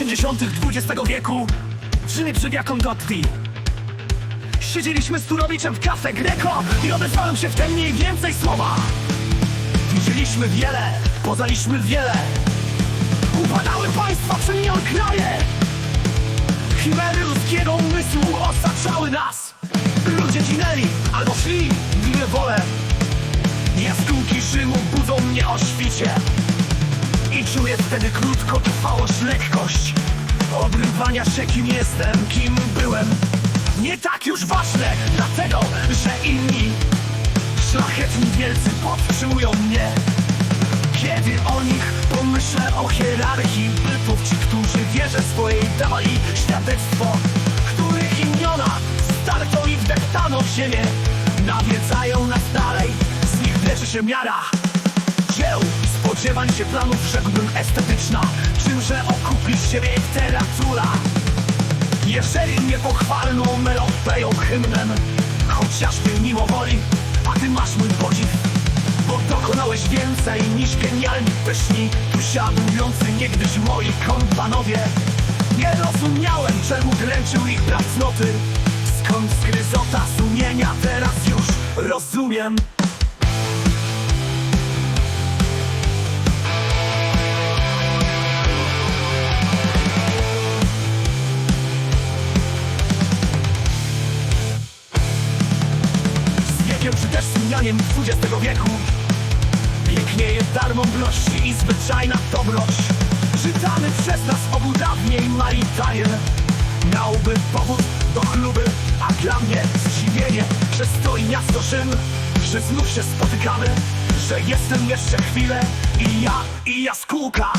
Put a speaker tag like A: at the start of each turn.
A: 80. XX wieku w Rzymie przebija Condotti Siedzieliśmy z Turowiczem w kafe Greco I odezwałem się w te mniej więcej słowa. Widzieliśmy wiele, poznaliśmy wiele. Upadały państwa, przemieniały kraje. Chimery ludzkiego umysłu osaczały nas. Ludzie ginęli albo szli w niewolę Jaskółki Rzymu budzą mnie o świcie I czuję wtedy krótkotrwałość, lekkość Obrywania się kim jestem, kim byłem. Nie tak już ważne, dlatego, że inni Szlachetni wielcy podtrzymują mnie. Kiedy o nich pomyślę o hierarchii bytów Ci, którzy wierzę swojej dali świadectwo Których imiona starto i wdeptano w ziemię Nawiedzają nas dalej, z nich leczy się miara. Dzieł, spodziewań się planów, rzekłbym estetyczna. Czymże okupi siebie literatura jeżeli nie pochwalną melopeją hymnem Chociażby mimo woli, a ty masz mój podziw. Bo dokonałeś więcej niż genialni pyszni Tu siadujący niegdyś moi kompanowie. Nie rozumiałem czemu dręczył ich brak cnoty Skąd zgryzota sumienia teraz już rozumiem czy też z mijaniem XX wieku Pięknieje dar mądrości i zwyczajna dobroć. Czytany przez nas obu dawniej Maritaje Miałby powód do chluby A dla mnie zdziwienie, że stoi miasto Rzym Że znów się spotykamy Że jestem jeszcze chwilę I ja, i jaskółka